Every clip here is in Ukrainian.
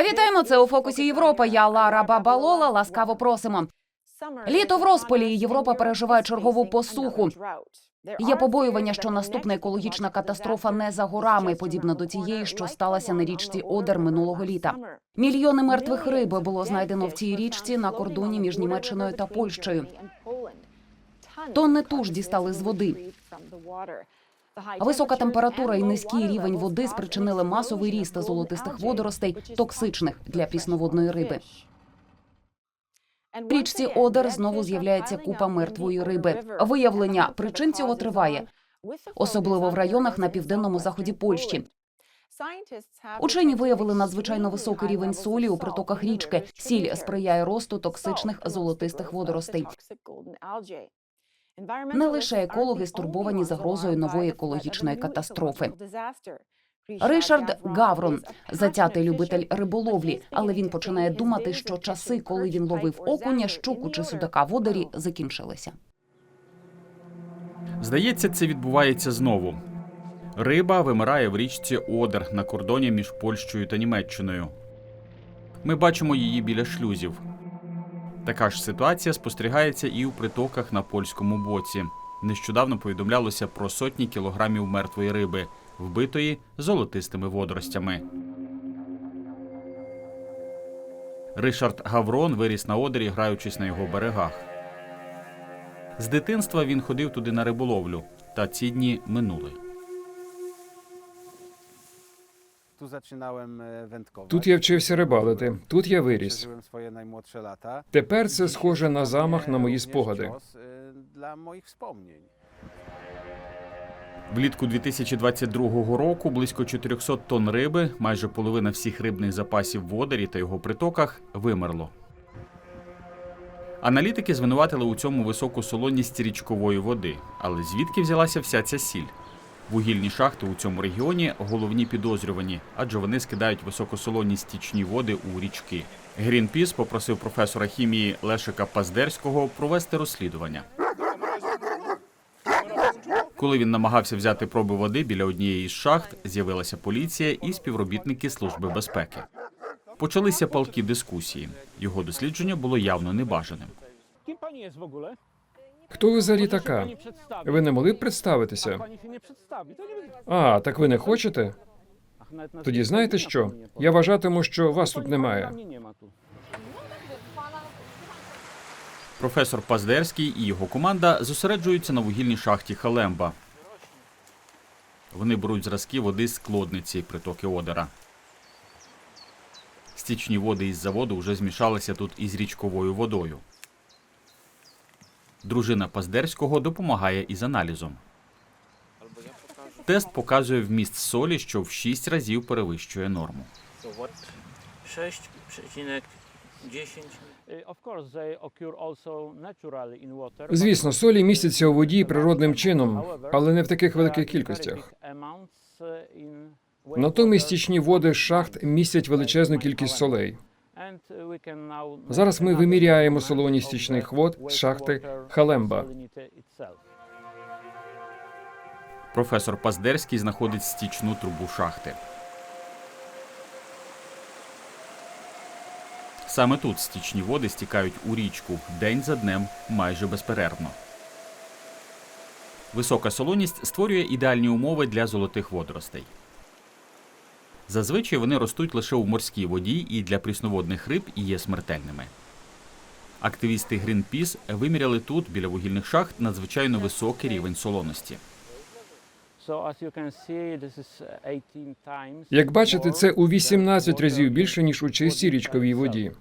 Вітаємо це у фокусі Європа. Я Лара Бабалола. Ласкаво просимо. Літо в розпалі. Європа переживає чергову посуху. Є побоювання, що наступна екологічна катастрофа не за горами, подібна до тієї, що сталася на річці Одер минулого літа. Мільйони мертвих риби було знайдено в цій річці на кордоні між Німеччиною та Польщею. Тонни туш дістали з води. Висока температура і низький рівень води спричинили масовий ріст золотистих водоростей, токсичних для прісноводної риби. В річці Одер знову з'являється купа мертвої риби. Виявлення причин цього триває, особливо в районах на південному заході Польщі. Учені виявили надзвичайно високий рівень солі у притоках річки. Сіль сприяє росту токсичних золотистих водоростей. Не лише екологи стурбовані загрозою нової екологічної катастрофи. Ришард Гаврон затятий любитель риболовлі, але він починає думати, що часи, коли він ловив окуня, щуку чи судака в одері, закінчилися. Здається, це відбувається знову. Риба вимирає в річці Одер на кордоні між Польщею та Німеччиною. Ми бачимо її біля шлюзів. Така ж ситуація спостерігається і у притоках на польському боці. Нещодавно повідомлялося про сотні кілограмів мертвої риби, вбитої золотистими водоростями. Ришард Гаврон виріс на Одері, граючись на його берегах. З дитинства він ходив туди на риболовлю, та ці дні минули. Тут я вчився рибалити, тут я виріс. Тепер це схоже на замах на мої спогади. Влітку 2022 року близько 400 тонн риби, майже половина всіх рибних запасів в Одері та його притоках, вимерло. Аналітики звинуватили у цьому високу солоність річкової води. Але звідки взялася вся ця сіль? Вугільні шахти у цьому регіоні головні підозрювані, адже вони скидають високосолоні стічні води у річки. Грінпіс попросив професора хімії Лешика Паздерського провести розслідування. Коли він намагався взяти проби води біля однієї з шахт, з'явилася поліція і співробітники служби безпеки. Почалися палкі дискусії. Його дослідження було явно небажаним. Хто ви взагалі така? Ви не могли б представитися? А, так ви не хочете? Тоді знаєте що? Я вважатиму, що вас тут немає. Професор Паздерський і його команда зосереджуються на вугільній шахті Халемба. Вони беруть зразки води з складниці притоки Одера. Стічні води із заводу вже змішалися тут із річковою водою. Дружина Паздерського допомагає із аналізом. Тест показує вміст солі, що в 6 разів перевищує норму. 6,10 Y, Of course, they occur also naturally in water. Звісно, солі містяться у воді природним чином, але не в таких великих кількостях. Натомість стічні води шахт містять величезну кількість солей. Uh, Зараз ми виміряємо солоність стічних вод з шахти Халемба. Професор Паздерський знаходить стічну трубу шахти. Саме тут стічні води стікають у річку день за днем майже безперервно. Висока солоність створює ідеальні умови для золотих водоростей. Зазвичай вони ростуть лише у морській воді і для прісноводних риб і є смертельними. Активісти Greenpeace виміряли тут, біля вугільних шахт, надзвичайно високий рівень солоності. Uh, 18 times Як бачите, це у 18 разів більше, ніж у чистій річковій воді.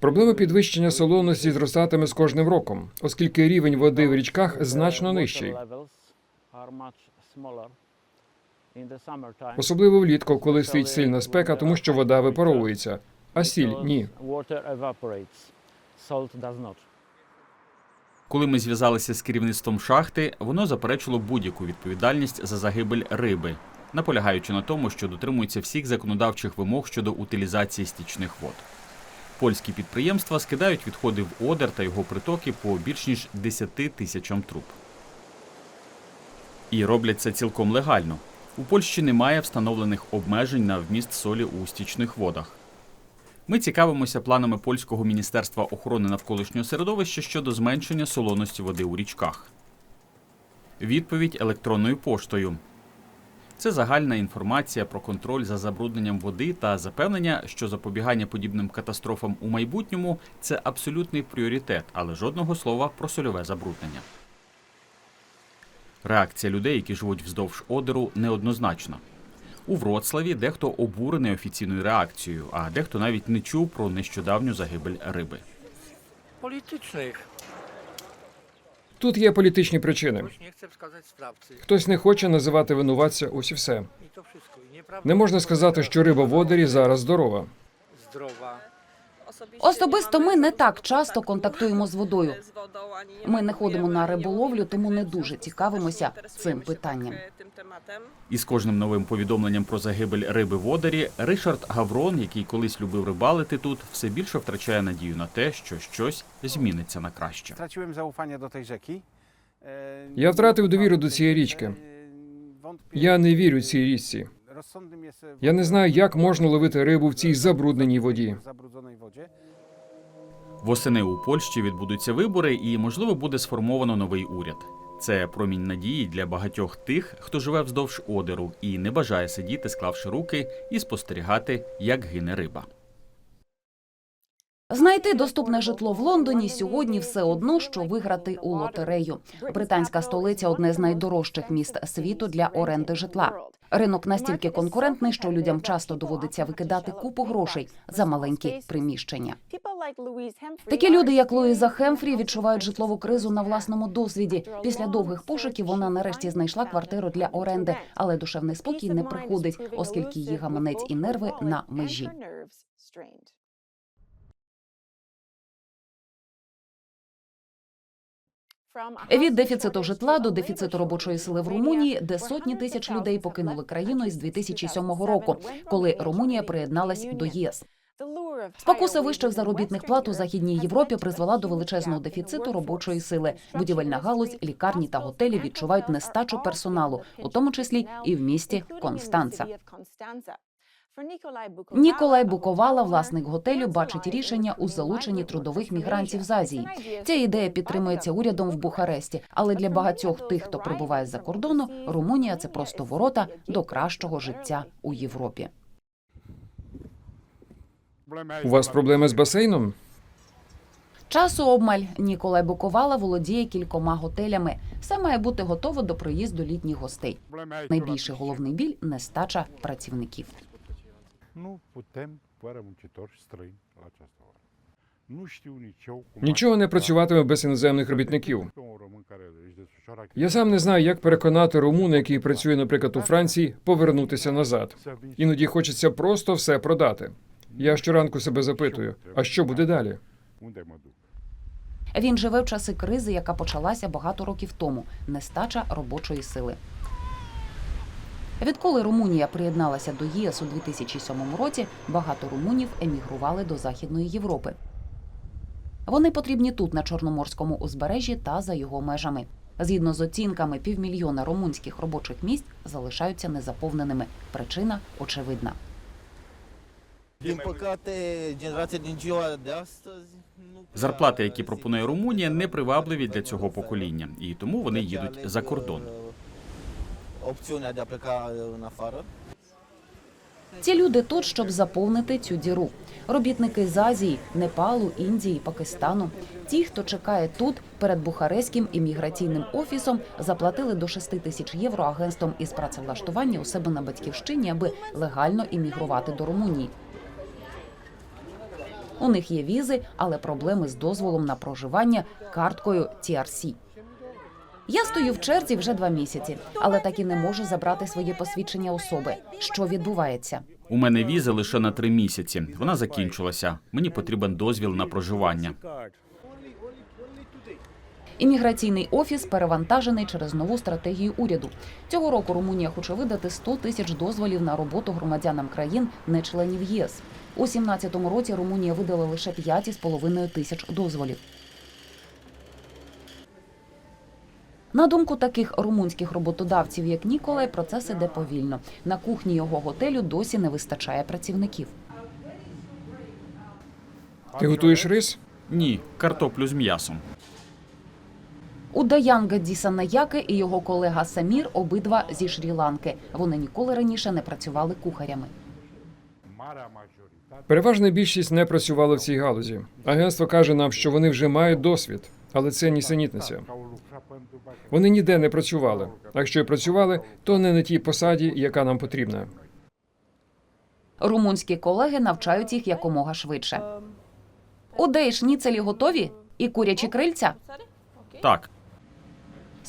Проблема підвищення солоності зростатиме з кожним роком, оскільки рівень води в річках значно нижчий. Особливо влітку, коли стоїть сильна спека, тому що вода випаровується, а сіль ні. Коли ми зв'язалися з керівництвом шахти, воно заперечило будь-яку відповідальність за загибель риби, наполягаючи на тому, що дотримується всіх законодавчих вимог щодо утилізації стічних вод. Польські підприємства скидають відходи в Одер та його притоки по більш ніж 10 тисячам труб. І роблять це цілком легально. У Польщі немає встановлених обмежень на вміст солі у стічних водах. Ми цікавимося планами польського міністерства охорони навколишнього середовища щодо зменшення солоності води у річках. Відповідь електронною поштою. Це загальна інформація про контроль за забрудненням води та запевнення, що запобігання подібним катастрофам у майбутньому це абсолютний пріоритет, але жодного слова про сольове забруднення. Реакція людей, які живуть вздовж Одеру, неоднозначна. У Вроцлаві дехто обурений офіційною реакцією, а дехто навіть не чув про нещодавню загибель риби. politycznych. Тут є політичні причини. Хтось не хоче називати винуватця, ось і все. Не можна сказати, що риба в Одері зараз здорова. zdrowa. Особисто ми не так часто контактуємо з водою. Ми не ходимо на риболовлю, тому не дуже цікавимося цим питанням. І з кожним новим повідомленням про загибель риби в Одері Ришард Гаврон, який колись любив рибалити тут, все більше втрачає надію на те, що щось зміниться на краще. Я втратив довіру до цієї річки. Я не вірю цій річці. Я не знаю, як можна ловити рибу в цій забрудненій воді. Восени у Польщі відбудуться вибори, і можливо буде сформовано новий уряд. Це промінь надії для багатьох тих, хто живе вздовж Одеру і не бажає сидіти, склавши руки, і спостерігати, як гине риба. Знайти доступне житло в Лондоні сьогодні все одно, що виграти у лотерею. Британська столиця одне з найдорожчих міст світу для оренди житла. Ринок настільки конкурентний, що людям часто доводиться викидати купу грошей за маленькі приміщення. Такі люди, як Луїза Хемфрі, відчувають житлову кризу на власному досвіді. Після довгих пошуків вона нарешті знайшла квартиру для оренди, але душевний спокій не приходить, оскільки її гаманець і нерви на межі. Від дефіциту житла до дефіциту робочої сили в Румунії, де сотні тисяч людей покинули країну із 2007 року, коли Румунія приєдналась до ЄС. Спокуса вищих заробітних плат у західній Європі призвела до величезного дефіциту робочої сили. Будівельна галузь, лікарні та готелі відчувають нестачу персоналу, у тому числі і в місті Констанца. Ніколай Буковала, власник готелю, бачить рішення у залученні трудових мігрантів з Азії. Ця ідея підтримується урядом в Бухаресті, але для багатьох тих, хто прибуває з-за кордону, Румунія це просто ворота до кращого життя у Європі. У вас проблеми з басейном? Часу обмаль Ніколай Буковала володіє кількома готелями. Все має бути готово до приїзду літніх гостей. Найбільший головний біль нестача працівників. Nu putem, fără muncitori străini, la această oră. Nu știu nici. Нічого не працюватиме без іноземних робітників. Я сам не знаю, як переконати румуна, який працює, наприклад, у Франції, повернутися назад. Іноді хочеться просто все продати. Я щоранку себе запитую: а що буде далі? Він живе в часи кризи, яка почалася багато років тому. Нестача робочої сили. Відколи Румунія приєдналася до ЄС у 2007 році, багато румунів емігрували до Західної Європи. Вони потрібні тут, на Чорноморському узбережжі та за його межами. Згідно з оцінками, півмільйона румунських робочих місць залишаються незаповненими. Причина очевидна. Зарплати, які пропонує Румунія, не привабливі для цього покоління, і тому вони їдуть за кордон. Opțiunea de a pleca în. Ці люди тут, щоб заповнити цю діру. Робітники з Азії, Непалу, Індії, Пакистану. Ті, хто чекає тут перед Бухарестським імміграційним офісом, заплатили до 6 тисяч євро агентством із працевлаштування у себе на батьківщині, аби легально іммігрувати до Румунії. У них є візи, але проблеми з дозволом на проживання карткою TRC. Я стою в черзі вже два місяці, але так і не можу забрати своє посвідчення особи. Що відбувається? У мене віза лише на три місяці. Вона закінчилася. Мені потрібен дозвіл на проживання. Імміграційний офіс перевантажений через нову стратегію уряду. Цього року Румунія хоче видати 100 тисяч дозволів на роботу громадянам країн, не членів ЄС. У 2017 році Румунія видала лише 5,5 тисяч дозволів. На думку таких румунських роботодавців, як Ніколай, процес іде повільно. На кухні його готелю досі не вистачає працівників. Ти готуєш рис? Ні, картоплю з м'ясом. У Даянга Дісанаяки і його колега Самір обидва зі Шрі-Ланки. Вони ніколи раніше не працювали кухарями. Переважна більшість не працювала в цій галузі. Агентство каже нам, що вони вже мають досвід, але це нісенітниця. Вони ніде не працювали. А якщо й працювали, то не на тій посаді, яка нам потрібна. Румунські колеги навчають їх якомога швидше. Удеї шніцелі готові? І курячі крильця? Так,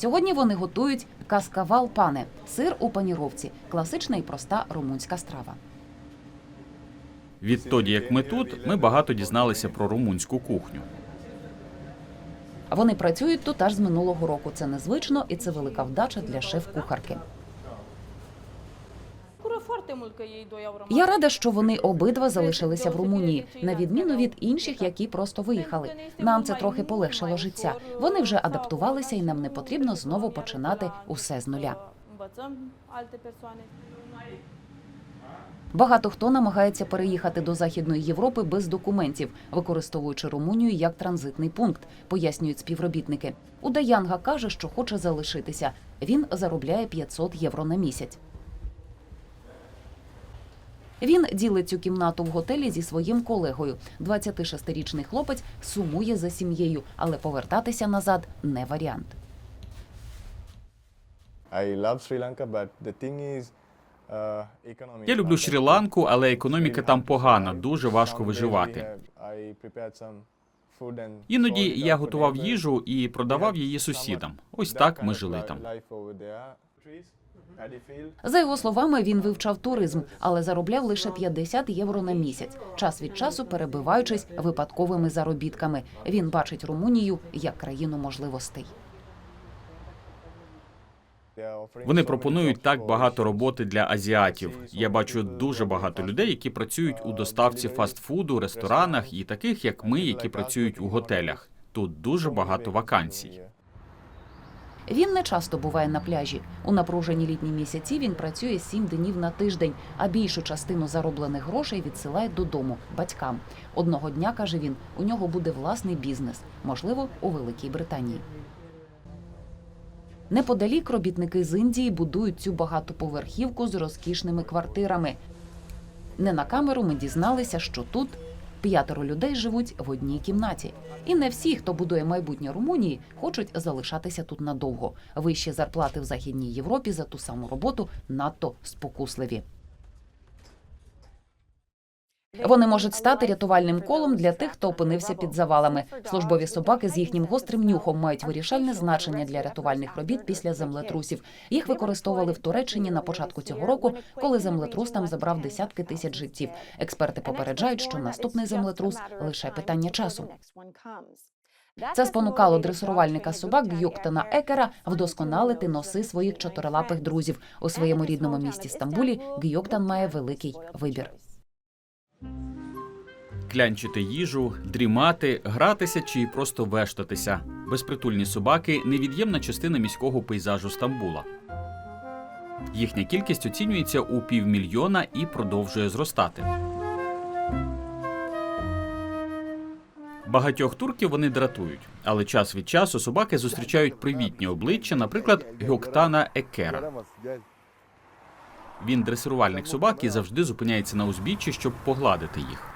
Сьогодні вони готують каскавал пане сир у паніровці, класична і проста румунська страва. відтоді як ми тут, ми багато дізналися про румунську кухню. Вони працюють тут аж з минулого року. Це незвично і це велика вдача для шеф-кухарки. Я рада, що вони обидва залишилися в Румунії, на відміну від інших, які просто виїхали. Нам це трохи полегшило життя. Вони вже адаптувалися, і нам не потрібно знову починати усе з нуля. Багато хто намагається переїхати до Західної Європи без документів, використовуючи Румунію як транзитний пункт, пояснюють співробітники. Удаянга каже, що хоче залишитися. Він заробляє 500 євро на місяць. Він ділить цю кімнату в готелі зі своїм колегою. 26-річний хлопець сумує за сім'єю, але повертатися назад не варіант. I love Sri Lanka, but the thing is. Я люблю Шрі-Ланку, але економіка там погана, дуже важко виживати. Іноді я готував їжу і продавав її сусідам. Ось так ми жили там. За його словами, він вивчав туризм, але заробляв лише 50 євро на місяць, час від часу перебиваючись випадковими заробітками. Він бачить Румунію як країну можливостей. Вони пропонують так багато роботи для азіатів. Я бачу дуже багато людей, які працюють у доставці фастфуду, ресторанах і таких, як ми, які працюють у готелях. Тут дуже багато вакансій. Він не часто буває на пляжі. У напружені літні місяці він працює 7 днів на тиждень, а більшу частину зароблених грошей відсилає додому батькам. Одного дня каже він, у нього буде власний бізнес, можливо, у Великій Британії. Неподалік робітники з Індії будують цю багатоповерхівку з розкішними квартирами. Не на камеру ми дізналися, що тут п'ятеро людей живуть в одній кімнаті. І не всі, хто будує майбутнє Румунії, хочуть залишатися тут надовго. Вищі зарплати в Західній Європі за ту саму роботу надто спокусливі. Вони можуть стати рятувальним колом для тих, хто опинився під завалами. Службові собаки з їхнім гострим нюхом мають вирішальне значення для рятувальних робіт після землетрусів. Їх використовували в Туреччині на початку цього року, коли землетрус там забрав десятки тисяч життів. Експерти попереджають, що наступний землетрус лише питання часу. Це спонукало дресурувальника собак Гюктана Екера вдосконалити носи своїх чотирилапих друзів. У своєму рідному місті Стамбулі Гюктан має великий вибір. Клянчити їжу, дрімати, гратися чи просто вештатися. Безпритульні собаки невід'ємна частина міського пейзажу Стамбула. Їхня кількість оцінюється у півмільйона і продовжує зростати. Багатьох турків вони дратують, але час від часу собаки зустрічають привітні обличчя, наприклад, Гьоктана Екера. Він дресирувальник собак і завжди зупиняється на узбіччі, щоб погладити їх.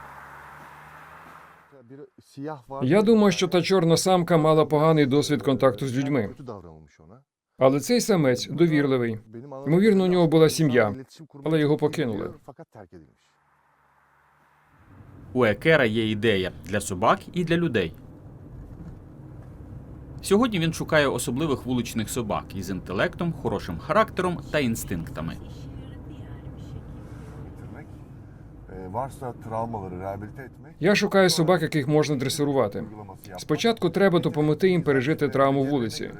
Я думаю, що та чорна самка мала поганий досвід контакту з людьми. Але цей самець довірливий. Ймовірно, у нього була сім'я, але його покинули. У Екера є ідея для собак і для людей. Сьогодні він шукає особливих вуличних собак із інтелектом, хорошим характером та інстинктами. Varsa travmaları rehabilite etmek. Я шукаю собак, яких можна дресирувати. Спочатку треба допомогти їм пережити травму вулиці.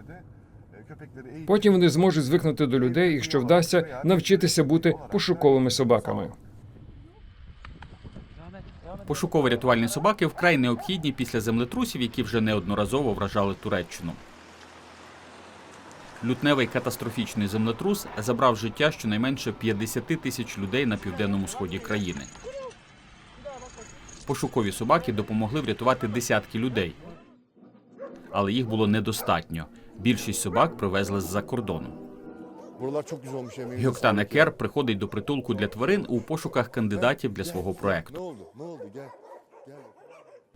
Потім вони зможуть звикнути до людей, і якщо вдасться, навчитися бути пошуковими собаками. Пошуково-рятувальні собаки вкрай необхідні після землетрусів, які вже неодноразово вражали Туреччину. Лютневий катастрофічний землетрус забрав життя щонайменше 50 тисяч людей на південному сході країни. Пошукові собаки допомогли врятувати десятки людей. Але їх було недостатньо. Bільшість собак привезли з-за кордону. Гьоктан. Екер приходить до притулку для тварин у пошуках кандидатів для свого проекту.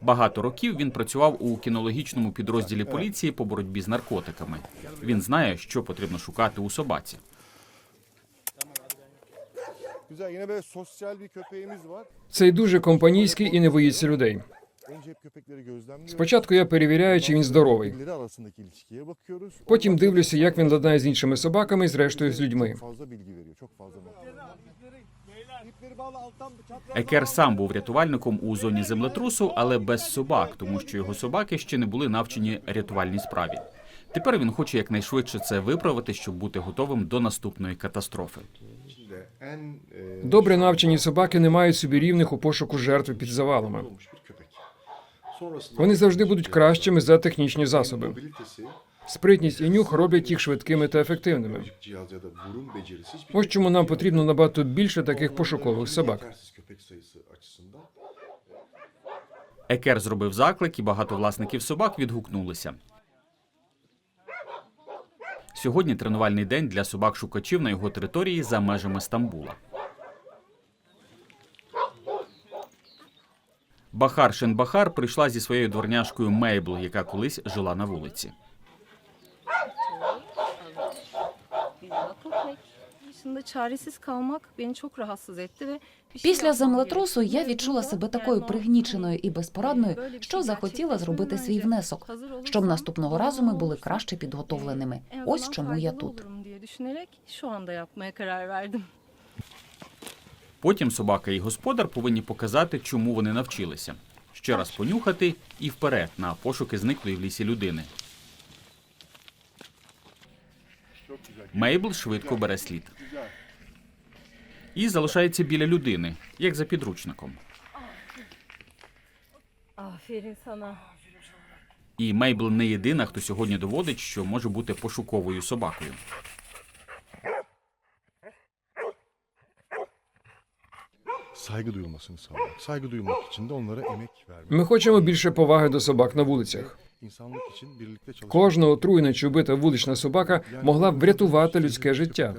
Багато років він працював у кінологічному підрозділі поліції по боротьбі з наркотиками. Він знає, що потрібно шукати у собаці. Güzel. Yine böyle sosyal bir köpeğimiz var. Цей дуже компанійський і не боїться людей. Önce hep köpekleri gözlemliyoruz. Спочатку я перевіряю, чи він здоровий. Birbirleri arasındaki ilişkiye bakıyoruz. Потім дивлюся, як він ладнає з іншими собаками і зрештою з людьми. Fazla bilgi veriyor. Çok fazla. Екер сам був рятувальником у зоні землетрусу, але без собак, тому що його собаки ще не були навчені рятувальній справі. Тепер він хоче якнайшвидше це виправити, щоб бути готовим до наступної катастрофи. Добре навчені собаки не мають собі рівних у пошуку жертви під завалами. Вони завжди будуть кращими за технічні засоби. Спритність і нюх роблять їх швидкими та ефективними. Ось чому нам потрібно набагато більше таких пошукових собак. Екер зробив заклик, і багато власників собак відгукнулися. Сьогодні тренувальний день для собак-шукачів на його території за межами Стамбула. Бахар Шенбахар прийшла зі своєю дворняшкою Мейбл, яка колись жила на вулиці. Dışında çaresiz kalmak beni çok rahatsız etti ve Після землетрусу я відчула себе такою пригніченою і безпорадною, що захотіла зробити свій внесок, щоб наступного разу ми були краще підготовленими. Ось чому я тут. Потім собака і господар повинні показати, чому вони навчилися. Ще раз понюхати і вперед на пошуки зниклої в лісі людини. Мейбл швидко бере слід. І залишається біля людини, як за підручником. І Мейбл не єдина, хто сьогодні доводить, що може бути пошуковою собакою. Saygı duyulmasını sağlamak. Saygı duymak için de onlara emek vermek. Ми хочемо більше поваги до собак на вулицях. İnsanlık için birlikte çalışmak. Кожна отруєна чи вбита вулична собака могла б врятувати людське життя.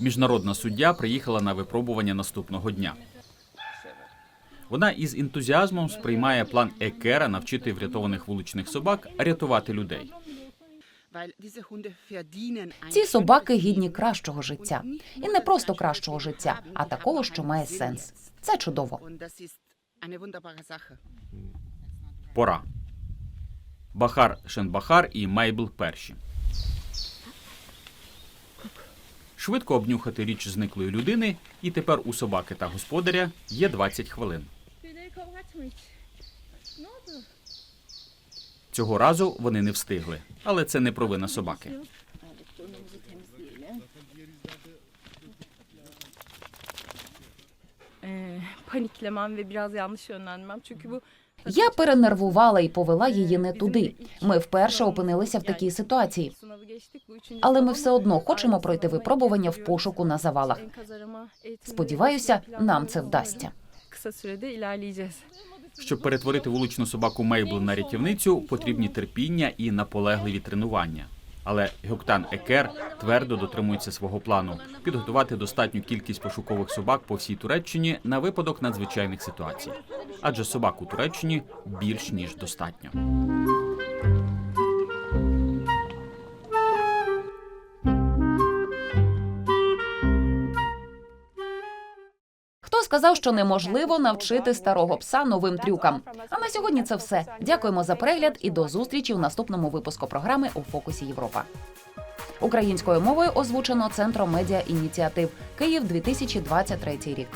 Міжнародна суддя приїхала на випробування наступного дня. Вона із ентузіазмом сприймає план Екера навчити врятованих вуличних собак рятувати людей. Ці собаки гідні кращого життя, і не просто кращого життя, а такого, що має сенс. Це чудово. Пора. Бахар Шенбахар і Мейбл перші. Швидко обнюхати річ зниклої людини, і тепер у собаки та господаря є 20 хвилин. Цього разу вони не встигли, але це не провина собаки. Paniklemem ve biraz yanlış bu Я перенервувала і повела її не туди. Ми вперше опинилися в такій ситуації. Але ми все одно хочемо пройти випробування в пошуку на завалах. Сподіваюся, нам це вдасться. Щоб перетворити вуличну собаку Мейбл на рятівницю, потрібні терпіння і наполегливі тренування. Але Гюктан Екер твердо дотримується свого плану підготувати достатню кількість пошукових собак по всій Туреччині на випадок надзвичайних ситуацій. Адже собак у Туреччині більш ніж достатньо. Сказав, що неможливо навчити старого пса новим трюкам? А на сьогодні це все. Дякуємо за перегляд і до зустрічі в наступному випуску програми у фокусі Європа. Українською мовою озвучено Центром медіа ініціатив Київ 2023 рік.